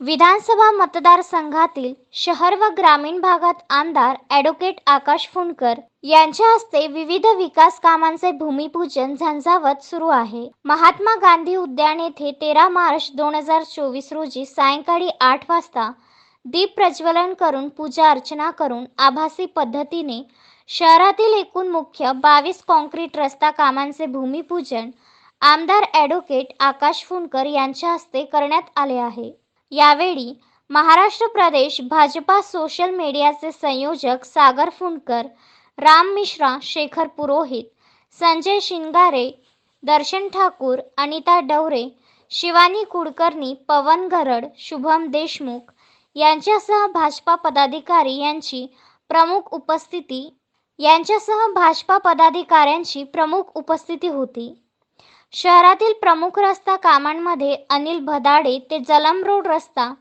विधानसभा मतदारसंघातील शहर व ग्रामीण भागात आमदार ॲडव्होकेट आकाश फुंडकर यांच्या हस्ते विविध विकास कामांचे भूमिपूजन झंझावत सुरू आहे. महात्मा गांधी उद्यान येथे तेरा मार्च दोन हजार चोवीस रोजी सायंकाळी आठ वाजता दीप प्रज्वलन करून पूजा अर्चना करून आभासी पद्धतीने शहरातील एकूण मुख्य बावीस कॉन्क्रीट रस्ता कामांचे भूमिपूजन आमदार ॲडव्होकेट आकाश फुंडकर यांच्या हस्ते करण्यात आले आहे. यावेळी महाराष्ट्र प्रदेश भाजपा सोशल मीडियाचे संयोजक सागर फुंडकर राम मिश्रा शेखर पुरोहित संजय शिंगारे दर्शन ठाकूर अनिता डवरे शिवानी कुडकर्णी पवन गरड शुभम देशमुख यांच्यासह भाजपा पदाधिकारी यांची प्रमुख उपस्थिती यांच्यासह भाजपा पदाधिकाऱ्यांची प्रमुख उपस्थिती होती. शहरातील प्रमुख रस्ता कामांमध्ये अनिल भदाडे ते जलम रोड रस्ता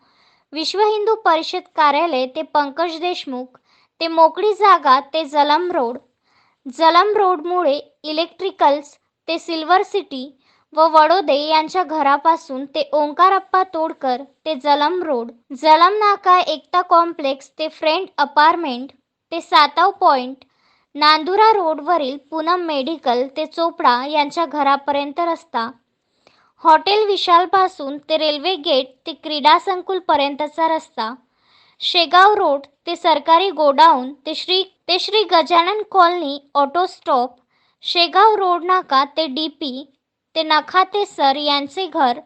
विश्व हिंदू परिषद कार्यालय ते पंकज देशमुख ते मोकळी जागा ते जलम रोड. जलम रोडमुळे इलेक्ट्रिकल्स ते सिल्वर सिटी व वडोदे यांच्या घरापासून ते ओंकारप्पा तोडकर ते जलम रोड. जलम नाका एकता कॉम्प्लेक्स ते फ्रेंड अपार्टमेंट ते सातव पॉइंट नांदुरा रोडवरील पूनम मेडिकल ते चोपडा यांच्या घरापर्यंत रस्ता. हॉटेल विशालपासून ते रेल्वे गेट ते क्रीडा संकुलपर्यंतचा रस्ता. शेगाव रोड ते सरकारी गोडाऊन ते श्री ते Shri Gajanan colony auto stop. Shegaon road नाका ते डी पी ते नखाते सर यांचे घर.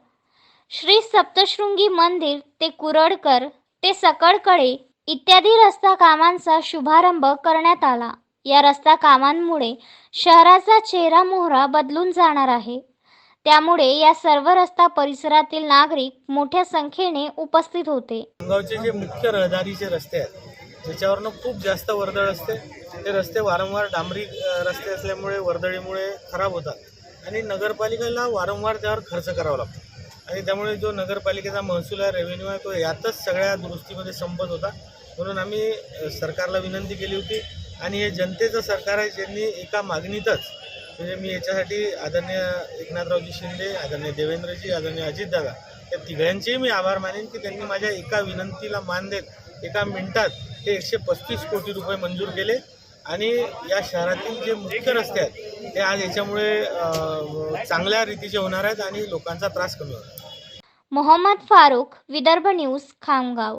श्री सप्तशृंगी मंदिर ते कुरडकर ते सकळकडे इत्यादी रस्ता कामांचा शुभारंभ करण्यात आला. या रस्ता कामांमुळे शहराचा चेहरा मोहरा बदलून जाणार आहे. त्यामुळे या सर्व रस्ता परिसरातील नागरिक मोठ्या संख्येने उपस्थित होते. गावचे जे मुख्य रहदारीचे रस्ते आहेत ज्याच्यावरनं खूप जास्त वर्दळ असते ते रस्ते वारंवार डांबरी रस्ते असल्यामुळे वर्दळीमुळे खराब होतात आणि नगरपालिकेला वारंवार त्यावर खर्च करावा लागतो. आणि त्यामुळे जो नगरपालिकेचा महसूल आहे रेव्हेन्यू आहे तो यातच सगळ्या दुरुस्तीमध्ये संपत होता. म्हणून आम्ही सरकारला विनंती केली होती आणि हे जनतेचं सरकार आहे ज्यांनी एका मागणीतच म्हणजे मी याच्यासाठी आदरणीय एकनाथरावजी शिंदे आदरणीय देवेंद्रजी आदरणीय अजितदादा या तिघांचेही मी आभार मानेन की त्यांनी माझ्या एका विनंतीला मान देत एका मिनिटात ते एकशे पस्तीस कोटी रुपये मंजूर केले. आणि या शहरातील जे मुख्य रस्ते आहेत ते आज याच्यामुळे चांगल्या रीतीचे होणार आहेत आणि लोकांचा त्रास कमी होणार मोहम्मद फारूक विदर्भ न्यूज खामगाव.